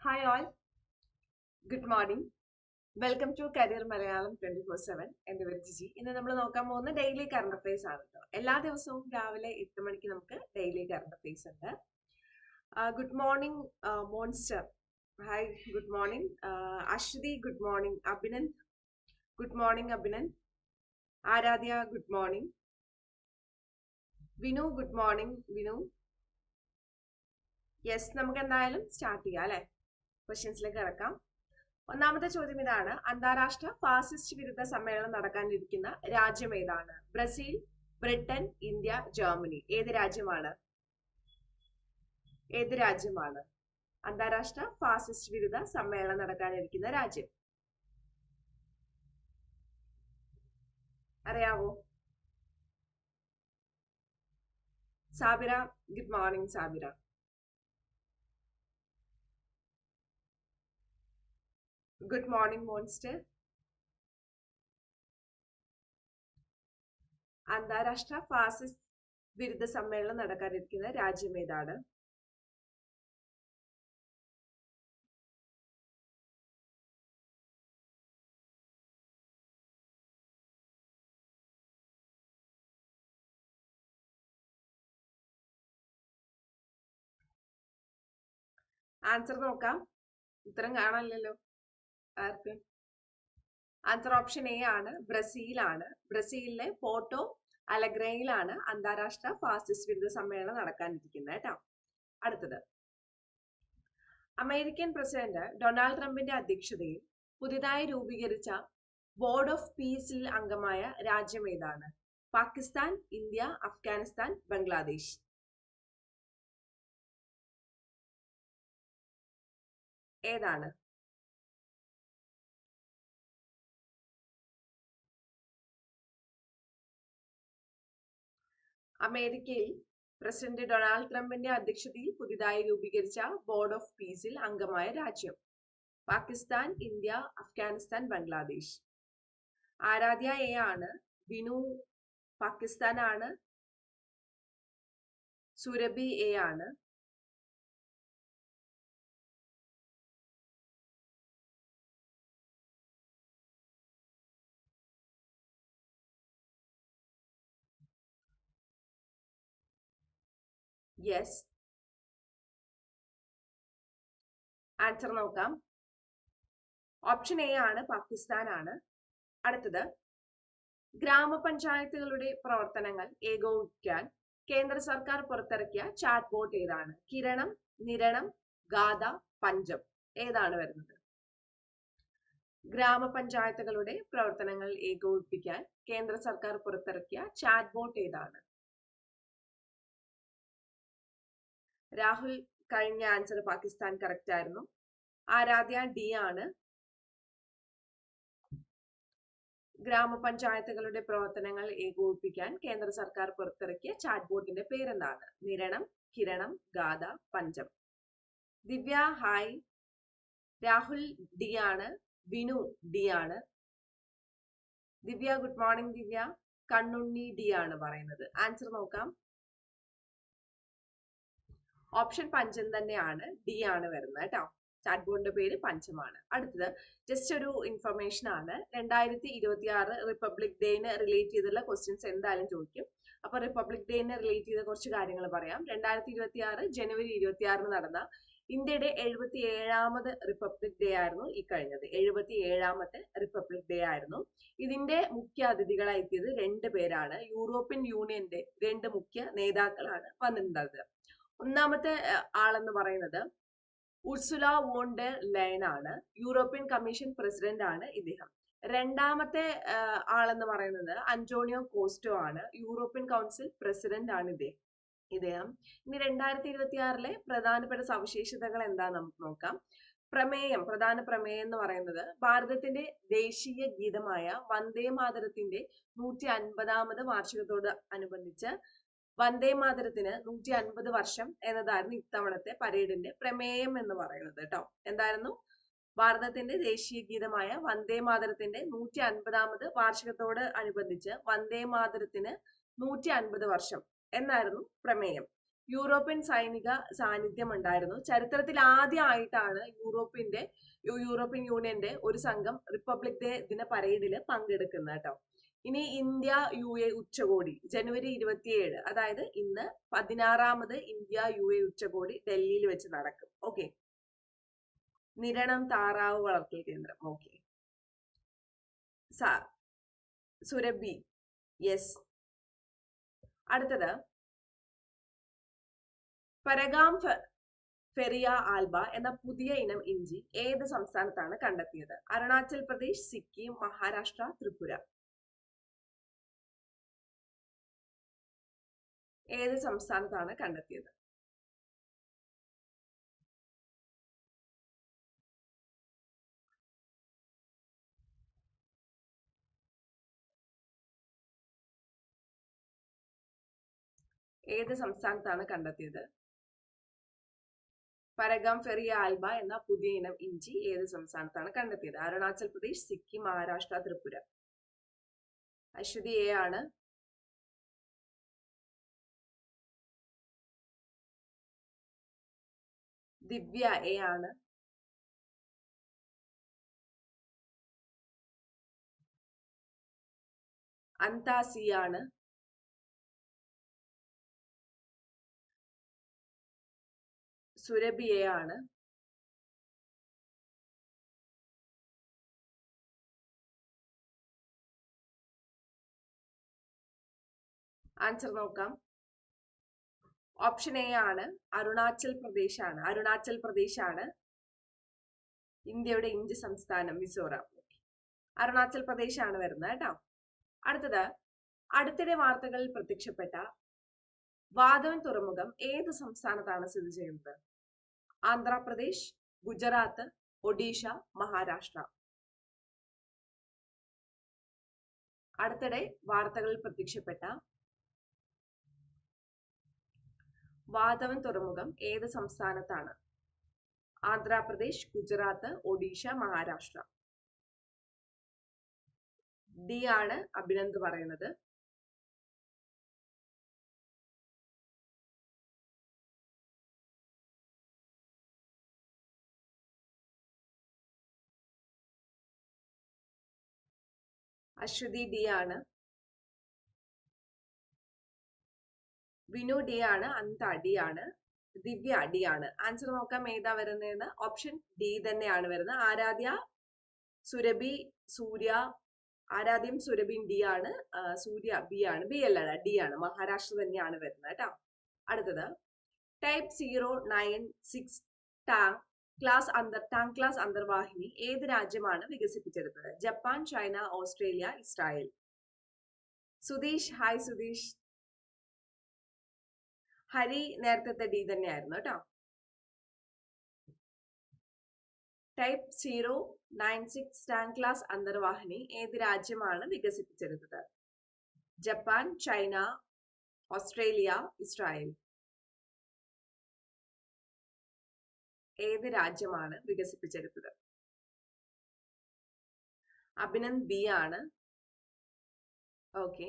Hi all good morning welcome to career Malayalam twenty four seven എന്റെ പേര് ഇന്ന് നമ്മൾ നോക്കാൻ പോകുന്ന ഡെയിലി കറണ്ട് അഫയേഴ്സ് ആണ് കേട്ടോ എല്ലാ ദിവസവും രാവിലെ എട്ട് മണിക്ക് നമുക്ക് ഡെയിലി കറണ്ട് അഫയേഴ്സ് ഉണ്ട്. Good morning monster hi good morning Aswathy good morning Abhinand good morning Abhinand Aradhya good morning Vinu good morning Vinu. Yes നമുക്ക് എന്തായാലും സ്റ്റാർട്ട് ചെയ്യാം അല്ലെ? ക്വസ്റ്റ്യൻസിലേക്ക് കിടക്കാം. ഒന്നാമത്തെ ചോദ്യം ഇതാണ്. അന്താരാഷ്ട്ര ഫാസിസ്റ്റ് വിരുദ്ധ സമ്മേളനം നടക്കാനിരിക്കുന്ന രാജ്യം ഏതാണ്? Brazil Britain India Germany. ഏത് രാജ്യമാണ്? ഏത് രാജ്യമാണ്? അന്താരാഷ്ട്ര ഫാസിസ്റ്റ് വിരുദ്ധ സമ്മേളനം നടക്കാനിരിക്കുന്ന രാജ്യം. അറിയാവോ? Sabira good morning Sabira good morning monster അന്താരാഷ്ട്ര ഫാസിസ്റ്റ് വിരുദ്ധ സമ്മേളനം നടക്കാനിരിക്കുന്ന രാജ്യം ഏതാണ്? ആൻസർ നോക്കാം. ഉത്തരം കാണാനില്ലല്ലോ. ആർക്ക്? ആൻസർ ഓപ്ഷൻ എ ആണ് ബ്രസീലാണ്. ബ്രസീലിലെ പോർട്ടോ അലഗ്രയിലാണ് അന്താരാഷ്ട്ര ഫാസിസ്റ്റ് വിരുദ്ധ സമ്മേളനം നടക്കാനിരിക്കുന്നത് കേട്ടോ. അടുത്തത്. അമേരിക്കൻ പ്രസിഡന്റ് ഡൊണാൾഡ് ട്രംപിന്റെ അധ്യക്ഷതയിൽ പുതിയതായി രൂപീകരിച്ച ബോർഡ് ഓഫ് പീസിൽ അംഗമായ രാജ്യം ഏതാണ്? പാകിസ്ഥാൻ ഇന്ത്യ അഫ്ഗാനിസ്ഥാൻ ബംഗ്ലാദേശ്. ഏതാണ്? അമേരിക്കയിൽ പ്രസിഡന്റ് ഡൊണാൾഡ് ട്രംപിന്റെ അധ്യക്ഷതയിൽ പുതിയതായി രൂപീകരിച്ച ബോർഡ് ഓഫ് പീസിൽ അംഗമായ രാജ്യം. പാകിസ്ഥാൻ ഇന്ത്യ അഫ്ഗാനിസ്ഥാൻ ബംഗ്ലാദേശ്. ആരാധ്യ എ ആണ് ബിനു പാകിസ്ഥാൻ ആണ് സുരഭി എ ആണ് യെസ് ആൻസർ നോക്കാം. ഓപ്ഷൻ എ ആണ് പാകിസ്ഥാൻ ആണ്. അടുത്തത്. ഗ്രാമപഞ്ചായത്തുകളുടെ പ്രവർത്തനങ്ങൾ ഏകോപിപ്പിക്കാൻ കേന്ദ്ര സർക്കാർ പുറത്തിറക്കിയ ചാറ്റ് ബോട്ട് ഏതാണ്? കിരണം നിരണം ഗാഥ പഞ്ചം. ഏതാണ് വരുന്നത്? ഗ്രാമപഞ്ചായത്തുകളുടെ പ്രവർത്തനങ്ങൾ ഏകോപിപ്പിക്കാൻ കേന്ദ്ര സർക്കാർ പുറത്തിറക്കിയ ചാറ്റ് ബോട്ട് ഏതാണ്? രാഹുൽ കഴിഞ്ഞ ആൻസർ പാകിസ്ഥാൻ കറക്റ്റ് ആയിരുന്നു. ആരാധ്യ ഡി ആണ്. ഗ്രാമപഞ്ചായത്തുകളുടെ പ്രവർത്തനങ്ങൾ ഏകോപിപ്പിക്കാൻ കേന്ദ്ര സർക്കാർ പുറത്തിറക്കിയ ചാറ്റ് ബോട്ടിന്റെ പേരെന്താണ്? നിരണം കിരണം ഗാഥ പഞ്ചം. ദിവ്യ ഹായ്. രാഹുൽ ഡി ആണ്. വിനു ഡി ആണ്. Divya good morning Divya. Kannunni D ആണ് പറയുന്നത്. ആൻസർ നോക്കാം. ഓപ്ഷൻ പഞ്ചം തന്നെയാണ്. ഡി ആണ് വരുന്നത് കേട്ടോ. ചാറ്റ് ബോർഡിന്റെ പേര് പഞ്ചമാണ്. അടുത്തത് ജസ്റ്റ് ഒരു ഇൻഫർമേഷൻ ആണ്. രണ്ടായിരത്തി ഇരുപത്തി ആറ് റിപ്പബ്ലിക് ഡേന് റിലേറ്റ് ചെയ്തുള്ള ക്വസ്റ്റ്യൻസ് എന്തായാലും ചോദിക്കും. അപ്പൊ റിപ്പബ്ലിക് ഡേനെ റിലേറ്റ് ചെയ്ത കുറച്ച് കാര്യങ്ങൾ പറയാം. രണ്ടായിരത്തി ഇരുപത്തി ആറ് ജനുവരി ഇരുപത്തി ആറിന് നടന്ന ഇന്ത്യയുടെ എഴുപത്തി ഏഴാമത് റിപ്പബ്ലിക് ഡേ ആയിരുന്നു ഈ കഴിഞ്ഞത്. എഴുപത്തി ഏഴാമത്തെ റിപ്പബ്ലിക് ഡേ ആയിരുന്നു. ഇതിന്റെ മുഖ്യ അതിഥികളായി എത്തിയത് രണ്ട് പേരാണ്. യൂറോപ്യൻ യൂണിയന്റെ രണ്ട് മുഖ്യ നേതാക്കളാണ് വന്നിട്ടുണ്ടായത് ഒന്നാമത്തെ ആളെന്ന് പറയുന്നത് ഉർസുല വോണ്ടെ ലൈൻ ആണ്. യൂറോപ്യൻ കമ്മീഷൻ പ്രസിഡന്റ് ആണ് ഇദ്ദേഹം. രണ്ടാമത്തെ ആളെന്ന് പറയുന്നത് അന്റോണിയോ കോസ്റ്റോ ആണ്. യൂറോപ്യൻ കൗൺസിൽ പ്രസിഡന്റ് ആണ് ഇദ്ദേഹം ഇദ്ദേഹം. ഇനി രണ്ടായിരത്തി ഇരുപത്തി ആറിലെ പ്രധാനപ്പെട്ട സവിശേഷതകൾ എന്താ നമുക്ക് നോക്കാം. പ്രമേയം പ്രധാന പ്രമേയം എന്ന് പറയുന്നത് ഭാരതത്തിന്റെ ദേശീയ ഗീതമായ വന്ദേ മാതരത്തിന്റെ നൂറ്റി അൻപതാമത് വാർഷികത്തോട് അനുബന്ധിച്ച് വന്ദേ മാതരത്തിന് നൂറ്റി അൻപത് വർഷം എന്നതായിരുന്നു ഇത്തവണത്തെ പരേഡിന്റെ പ്രമേയം എന്ന് പറയുന്നത് കേട്ടോ എന്തായിരുന്നു? ഭാരതത്തിന്റെ ദേശീയ ഗീതമായ വന്ദേ മാതരത്തിന്റെ നൂറ്റി അൻപതാമത് വാർഷികത്തോട് അനുബന്ധിച്ച് വന്ദേ മാതരത്തിന് നൂറ്റി അൻപത് വർഷം എന്നായിരുന്നു പ്രമേയം. യൂറോപ്യൻ സൈനിക സാന്നിധ്യം ഉണ്ടായിരുന്നു ചരിത്രത്തിൽ ആദ്യമായിട്ടാണ് യൂറോപ്പിന്റെ യൂറോപ്യൻ യൂണിയന്റെ ഒരു സംഘം റിപ്പബ്ലിക് ഡേ ദിന പരേഡിൽ പങ്കെടുക്കുന്നത് കേട്ടോ ഇനി ഇന്ത്യ യു എ ഉച്ചകോടി ജനുവരി ഇരുപത്തിയേഴ് അതായത് ഇന്ന് പതിനാറാമത് ഇന്ത്യ യു എ ഉച്ചകോടി ഡൽഹിയിൽ വെച്ച് നടക്കും. ഓക്കെ നിരണം താറാവ് വളർത്തൽ കേന്ദ്രം. ഓക്കെ സുരഭി. യെസ് അടുത്തത്. പരഗാം ഫെറിയ ആൽബ എന്ന പുതിയ ഇനം ഇഞ്ചി ഏത് സംസ്ഥാനത്താണ് കണ്ടെത്തിയത്? അരുണാചൽ പ്രദേശ് സിക്കിം മഹാരാഷ്ട്ര ത്രിപുര. ഏത് സംസ്ഥാനത്താണ് കണ്ടെത്തിയത്? ഏത് സംസ്ഥാനത്താണ് കണ്ടെത്തിയത്? പരഗം ഫെറിയ ആൽബ എന്ന പുതിയ ഇനം ഇഞ്ചി ഏത് സംസ്ഥാനത്താണ് കണ്ടെത്തിയത്? അരുണാചൽ പ്രദേശ് സിക്കിം മഹാരാഷ്ട്ര ത്രിപുര. അശ്വതി എ ആണ്. ദിവ്യ എ ആണ്. അന്ത സി ആണ്. സുരഭി എ ആണ്. ആൻസർ നോക്കാം. ഓപ്ഷൻ എ ആണ് അരുണാചൽ പ്രദേശ് ആണ് അരുണാചൽ പ്രദേശ് ആണ് ഇന്ത്യയുടെ ഇഞ്ച് സംസ്ഥാനം മിസോറാം. അരുണാചൽ പ്രദേശ് ആണ് വരുന്നത് കേട്ടോ. അടുത്തത് അടുത്തിടെ വാർത്തകളിൽ പ്രത്യക്ഷപ്പെട്ട വാദവൻ തുറമുഖം ഏത് സംസ്ഥാനത്താണ് സ്ഥിതി ചെയ്യുന്നത്? ആന്ധ്രാപ്രദേശ് ഗുജറാത്ത് ഒഡീഷ മഹാരാഷ്ട്ര. അടുത്തിടെ വാർത്തകളിൽ പ്രത്യക്ഷപ്പെട്ട വാധവൻ തുറമുഖം ഏത് സംസ്ഥാനത്താണ്? ആന്ധ്രാപ്രദേശ് ഗുജറാത്ത് ഒഡീഷ മഹാരാഷ്ട്ര. ഡി ആണ് അഭിനന്ദ് പറയുന്നത്. അശ്വതി ഡി ആണ്. വിനു ഡി ആണ് അന്ത അടിയാണ് ദിവ്യ അടിയാണ് ആൻസർ നോക്കാം ഏതാ വരുന്നതെന്ന് ഓപ്ഷൻ ഡി തന്നെയാണ് വരുന്നത്. ആരാധ്യ സുരഭി സൂര്യ ആരാധ്യം സുരഭിയും ഡി ആണ്. സൂര്യ ബി ആണ്. ബി അല്ല ഡി ആണ്. മഹാരാഷ്ട്ര തന്നെയാണ് വരുന്നത് കേട്ടോ. അടുത്തത്. Type zero nine six Tang class അന്തർ ടാങ് ക്ലാസ് അന്തർവാഹിനി ഏത് രാജ്യമാണ് വികസിപ്പിച്ചെടുത്തത്? Japan China Australia Israel. Sudheesh hi Sudheesh. Hari നേരത്തെ ഡി തന്നെയായിരുന്നു കേട്ടോ. Type zero nine six Tang class അന്തർവാഹിനി ഏത് രാജ്യമാണ് വികസിപ്പിച്ചെടുത്തത്? Japan China Australia Israel. ഏത് രാജ്യമാണ് വികസിപ്പിച്ചെടുത്തത്? അഭിനന്ദ് ബി ആണ്. ഓക്കെ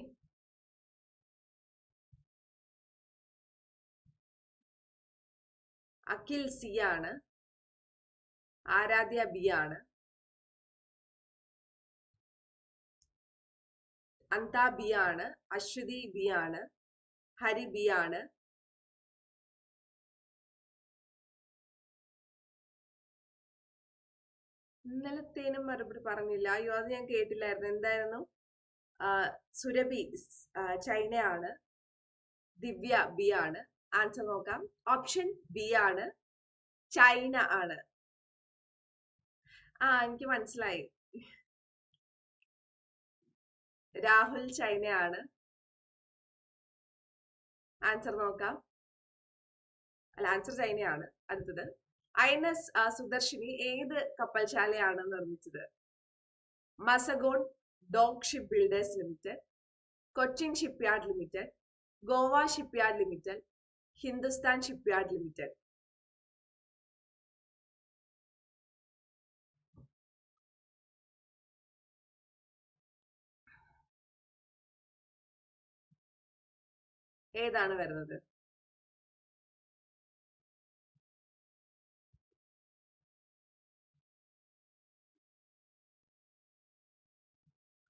അഖിൽ സി ആണ്. ആരാധ്യ ബി ആണ്. അന്ത ബി ആണ്. അശ്വതി ബി ആണ്. ഹരി ബി ആണ്. ഇന്നലത്തേനും മറുപടി പറഞ്ഞില്ല. അയ്യോ അത് ഞാൻ കേട്ടില്ലായിരുന്നു. എന്തായിരുന്നു? സുരഭി ചൈനയാണ്. ദിവ്യ ബി ആണ്. ആൻസർ നോക്കാം. ഓപ്ഷൻ ബി ആണ്. ചൈന ആണ്. ആ എനിക്ക് മനസ്സിലായി. രാഹുൽ ചൈനയാണ്. ആൻസർ നോക്കാം. അല്ല ആൻസർ ചൈനയാണ്. അടുത്തത്. ഐ എൻ എസ് സുദർശിനി ഏത് കപ്പൽശാലയാണ് നിർമ്മിച്ചത്? Mazagon dock ship builders limited Cochin shipyard limited Goa shipyard limited Hindustan shipyard limited ഏതാണ് വരുന്നത്?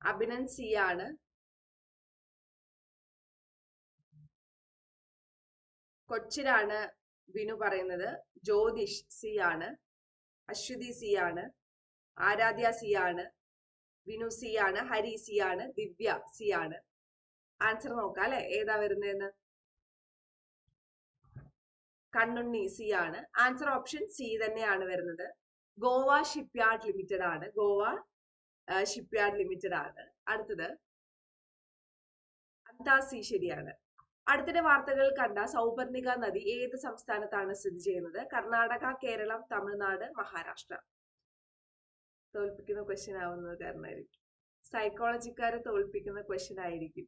അഭിനന്ദ് സി ആണ്. കൊച്ചിലാണ് വിനു പറയുന്നത്. ജ്യോതിഷ് സി ആണ് അശ്വതി സി ആണ് ആരാധ്യ സി ആണ് വിനു സി ആണ് ഹരി സി ആണ് ദിവ്യ സി ആണ് ആൻസർ നോക്കാം അല്ലെ? ഏതാ വരുന്നതെന്ന്? കണ്ണുണ്ണി സി ആണ് ആൻസർ ഓപ്ഷൻ സി തന്നെയാണ് വരുന്നത്. ഗോവ ഷിപ്പ്യാർഡ് ലിമിറ്റഡ് ആണ്. ഗോവ ഷിപ്പ്യാർഡ് ലിമിറ്റഡ് ആണ്. അടുത്തത്. അന്താസി ശരിയാണ്. അടുത്തിടെ വാർത്തകൾ കണ്ട സൗപർണിക നദി ഏത് സംസ്ഥാനത്താണ് സ്ഥിതി ചെയ്യുന്നത്? കർണാടക കേരളം തമിഴ്നാട് മഹാരാഷ്ട്ര. തോൽപ്പിക്കുന്ന ക്വസ്റ്റ്യൻ ആവുന്നത് കാരണമായിരിക്കും. സൈക്കോളജിക്കാരെ തോൽപ്പിക്കുന്ന ക്വസ്റ്റ്യൻ ആയിരിക്കും.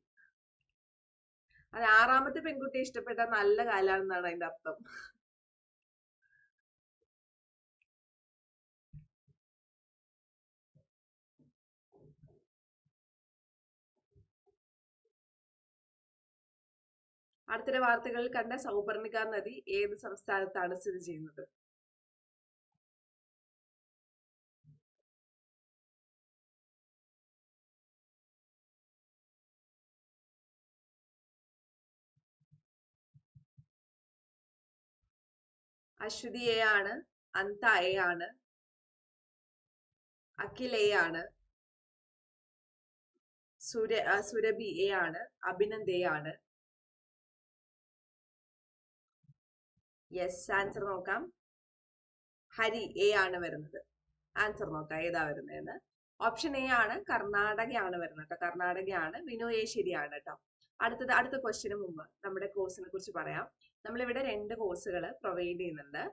അത് ആറാമത്തെ പെൺകുട്ടിയെ ഇഷ്ടപ്പെട്ട നല്ല കാലാണെന്നാണ് അതിന്റെ അർത്ഥം. അടുത്തിടെ വാർത്തകളിൽ കണ്ട സൗപർണിക നദി ഏത് സംസ്ഥാനത്താണ് സ്ഥിതി ചെയ്യുന്നത്? അശ്വതി എ ആണ് അന്ത എ ആണ് അഖിൽ എ ആണ് സുര സുരഭി എ ആണ് അഭിനന്ദ് എ ആണ്. യെസ് ആൻസർ നോക്കാം. ഹരി എ ആണ് വരുന്നത്. ആൻസർ നോക്കാം ഏതാ വരുന്നതെന്ന് ഓപ്ഷൻ എ ആണ് കർണാടകയാണ് വരുന്നത് കേട്ടോ കർണാടകയാണ് വിനു എ ശരിയാണ് കേട്ടോ അടുത്തത് അടുത്ത ക്വസ്റ്റിന് മുമ്പ് നമ്മുടെ കോഴ്സിനെ കുറിച്ച് പറയാം. നമ്മളിവിടെ രണ്ട് കോഴ്സുകൾ പ്രൊവൈഡ് ചെയ്യുന്നുണ്ട്.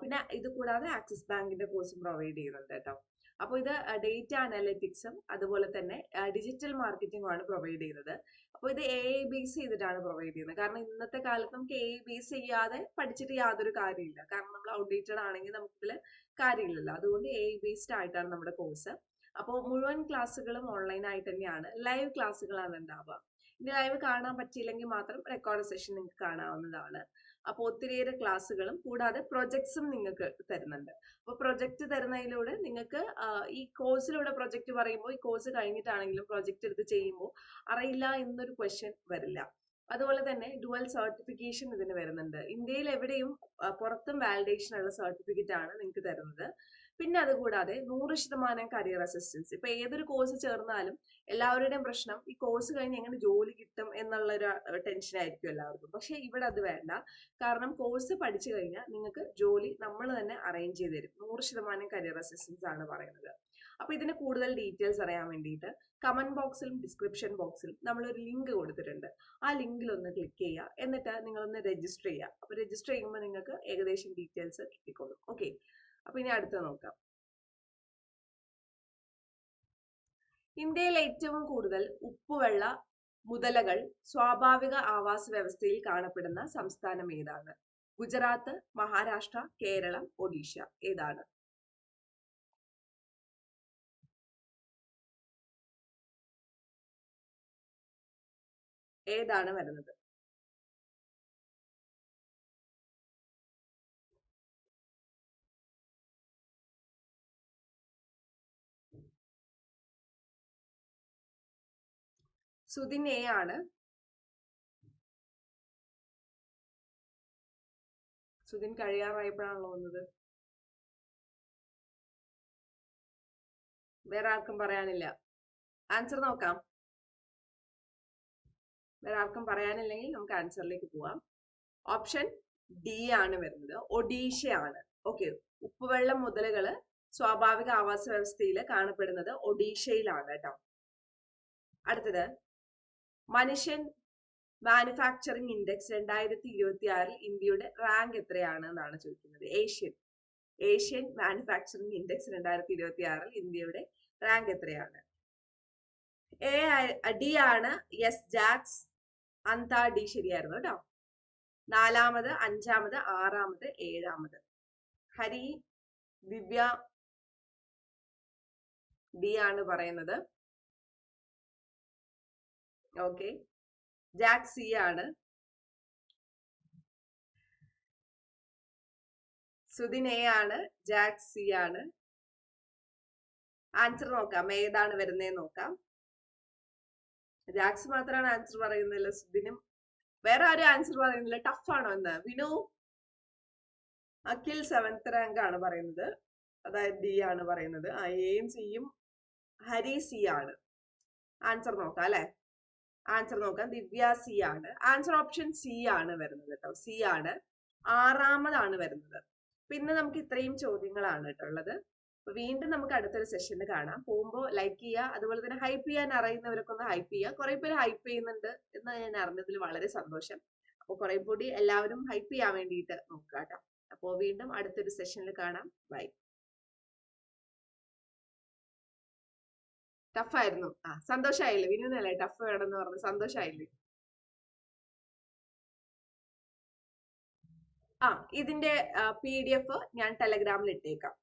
പിന്നെ ഇത് കൂടാതെ ആക്സിസ് ബാങ്കിന്റെ കോഴ്സും പ്രൊവൈഡ് ചെയ്യുന്നുണ്ട് കേട്ടോ അപ്പോൾ ഇത് ഡേറ്റ അനാലിറ്റിക്സും അതുപോലെ തന്നെ ഡിജിറ്റൽ മാർക്കറ്റിംഗും ആണ് പ്രൊവൈഡ് ചെയ്യുന്നത്. അപ്പോൾ ഇത് എ ബേസ് ചെയ്തിട്ടാണ് പ്രൊവൈഡ് ചെയ്യുന്നത്. കാരണം ഇന്നത്തെ കാലത്ത് നമുക്ക് എ ബേസ് ചെയ്യാതെ പഠിച്ചിട്ട് യാതൊരു കാര്യമില്ല കാരണം നമ്മൾ ഔട്ട്ഡേറ്റഡ് ആണെങ്കിൽ നമുക്കിതിൽ കാര്യമില്ലല്ലോ. അതുകൊണ്ട് എ ബേസ്ഡ് ആയിട്ടാണ് നമ്മുടെ കോഴ്സ് അപ്പോൾ മുഴുവൻ ക്ലാസ്സുകളും ഓൺലൈൻ ആയിട്ട് തന്നെയാണ്. ലൈവ് ക്ലാസ്സുകളാണ് ഉണ്ടാവുക. ഇനി ലൈവ് കാണാൻ പറ്റിയില്ലെങ്കിൽ മാത്രം റെക്കോർഡ് സെഷൻ നിങ്ങൾക്ക് കാണാവുന്നതാണ്. അപ്പോൾ ഒത്തിരിയേറെ ക്ലാസ്സുകളും കൂടാതെ പ്രൊജക്ട്സും നിങ്ങൾക്ക് തരുന്നുണ്ട്. അപ്പോൾ പ്രൊജക്ട് തരുന്നതിലൂടെ നിങ്ങൾക്ക് ഈ കോഴ്സിലൂടെ പ്രൊജക്ട് പറയുമ്പോൾ ഈ കോഴ്സ് കഴിഞ്ഞിട്ടാണെങ്കിലും പ്രൊജക്ട് എടുത്ത് ചെയ്യുമ്പോൾ അറിയില്ല എന്നൊരു ക്വസ്റ്റ്യൻ വരില്ല. അതുപോലെ തന്നെ ഡുവൽ സർട്ടിഫിക്കേഷൻ ഇതിന് വരുന്നുണ്ട്. ഇന്ത്യയിൽ എവിടെയും പുറത്തും വാലിഡേഷൻ ഉള്ള സർട്ടിഫിക്കറ്റ് ആണ് നിങ്ങൾക്ക് തരുന്നത്. പിന്നെ അതുകൂടാതെ നൂറ് ശതമാനം കരിയർ അസിസ്റ്റൻസ് ഇപ്പൊ ഏതൊരു കോഴ്സ് ചേർന്നാലും എല്ലാവരുടെയും പ്രശ്നം ഈ കോഴ്സ് കഴിഞ്ഞ് എങ്ങനെ ജോലി കിട്ടും എന്നുള്ള ഒരു ടെൻഷൻ ആയിരിക്കും എല്ലാവർക്കും. പക്ഷെ ഇവിടെ അത് വേണ്ട. കാരണം കോഴ്സ് പഠിച്ചു കഴിഞ്ഞാൽ നിങ്ങൾക്ക് ജോലി നമ്മൾ തന്നെ അറേഞ്ച് ചെയ്ത് തരും. നൂറ് ശതമാനം കരിയർ അസിസ്റ്റൻസ് ആണ് പറയുന്നത്. അപ്പൊ ഇതിന് കൂടുതൽ ഡീറ്റെയിൽസ് അറിയാൻ വേണ്ടിയിട്ട് കമന്റ് ബോക്സിലും ഡിസ്ക്രിപ്ഷൻ ബോക്സിലും നമ്മളൊരു ലിങ്ക് കൊടുത്തിട്ടുണ്ട്. ആ ലിങ്കിൽ ഒന്ന് ക്ലിക്ക് ചെയ്യുക. എന്നിട്ട് നിങ്ങളൊന്ന് രജിസ്റ്റർ ചെയ്യുക. അപ്പൊ രജിസ്റ്റർ ചെയ്യുമ്പോൾ നിങ്ങൾക്ക് ഏകദേശം ഡീറ്റെയിൽസ് കിട്ടിക്കോളും. ഓക്കെ അപ്പൊ ഇനി അടുത്ത നോക്കാം. ഇന്ത്യയിൽ ഏറ്റവും കൂടുതൽ ഉപ്പുവെള്ള മുതലകൾ സ്വാഭാവിക ആവാസ വ്യവസ്ഥയിൽ കാണപ്പെടുന്ന സംസ്ഥാനം ഏതാണ്? ഗുജറാത്ത് മഹാരാഷ്ട്ര കേരളം ഒഡീഷ. ഏതാണ്? ഏതാണ് വരുന്നത്? സുദിൻ എ ആണ് സുദിൻ കഴിയാറായപ്പോഴാണല്ലോ വന്നത്. വേറെ ആർക്കും പറയാനില്ല. ആൻസർ നോക്കാം. വേറെ ആർക്കും പറയാനില്ലെങ്കിൽ നമുക്ക് ആൻസറിലേക്ക് പോവാം. ഓപ്ഷൻ ഡി ആണ് വരുന്നത്. ഒഡീഷയാണ്. ഓക്കെ ഉപ്പുവെള്ളം മുതലുകൾ സ്വാഭാവിക ആവാസ വ്യവസ്ഥയിൽ കാണപ്പെടുന്നത് ഒഡീഷയിലാണ് കേട്ടോ. അടുത്തത്. മനുഷ്യൻ മാനുഫാക്ചറിംഗ് ഇൻഡെക്സ് രണ്ടായിരത്തി ഇരുപത്തി ആറിൽ ഇന്ത്യയുടെ റാങ്ക് എത്രയാണ് എന്നാണ് ചോദിക്കുന്നത്. ഏഷ്യൻ ഏഷ്യൻ മാനുഫാക്ചറിംഗ് ഇൻഡെക്സ് രണ്ടായിരത്തി ഇരുപത്തി ആറിൽ ഇന്ത്യയുടെ റാങ്ക് എത്രയാണ്? എ ഡി ആണ് എസ് ജാക്സ് അന്ത ഡി ശരിയായിരുന്നു കേട്ടോ നാലാമത് അഞ്ചാമത് ആറാമത് ഏഴാമത്. ഹരി ദിവ്യ ഡി ആണ് പറയുന്നത്. ഓക്കെ. ജാക്ക് സി ആണ്. സുദിൻ എ ആണ്. ജാക്ക് സി ആണ്. ആൻസർ നോക്കാം. ഏതാണ് വരുന്നതെന്ന് നോക്കാം. ജാക്സ് മാത്രമാണ് ആൻസർ പറയുന്നില്ല സുദിനും വേറെ ആരും ആൻസർ പറയുന്നില്ല. ടഫ് ആണോ എന്ന്? വിനു? അഖിൽ സെവൻത് റാങ്ക് ആണ് പറയുന്നത്. അതായത് ഡി ആണ് പറയുന്നത്. എയും സിയും ഹരി സി ആണ്. ആൻസർ നോക്കാം അല്ലെ? ആൻസർ നോക്കാം. ദിവ്യ സി ആണ്. ആൻസർ ഓപ്ഷൻ സി ആണ് വരുന്നത് കേട്ടോ സി ആണ്. ആറാമതാണ് വരുന്നത്. പിന്നെ നമുക്ക് ഇത്രയും ചോദ്യങ്ങളാണ് കേട്ടോ ഉള്ളത്. വീണ്ടും നമുക്ക് അടുത്തൊരു സെഷനിൽ കാണാം. പോകുമ്പോൾ ലൈക്ക് ചെയ്യുക അതുപോലെ തന്നെ ഹൈപ്പ് ചെയ്യാൻ അറിയുന്നവരൊക്കെ ഒന്ന് ഹൈപ്പ് ചെയ്യുക കുറെ പേര് ഹൈപ്പ് ചെയ്യുന്നുണ്ട് എന്ന് ഞാൻ അറിഞ്ഞതിൽ വളരെ സന്തോഷം. അപ്പോൾ കുറെ കൂടി എല്ലാവരും ഹൈപ്പ് ചെയ്യാൻ വേണ്ടിയിട്ട് നോക്കുക കേട്ടോ അപ്പോൾ വീണ്ടും അടുത്തൊരു സെഷനിൽ കാണാം. ബൈ ടഫായിരുന്നു. ആ സന്തോഷമായില്ലേ വിനുന്നല്ലേ ടഫ് വേണമെന്ന് പറഞ്ഞു സന്തോഷമായില്ലേ ആ ഇതിന്റെ പി ഡി എഫ് ഞാൻ ടെലഗ്രാമിൽ ഇട്ടേക്കാം.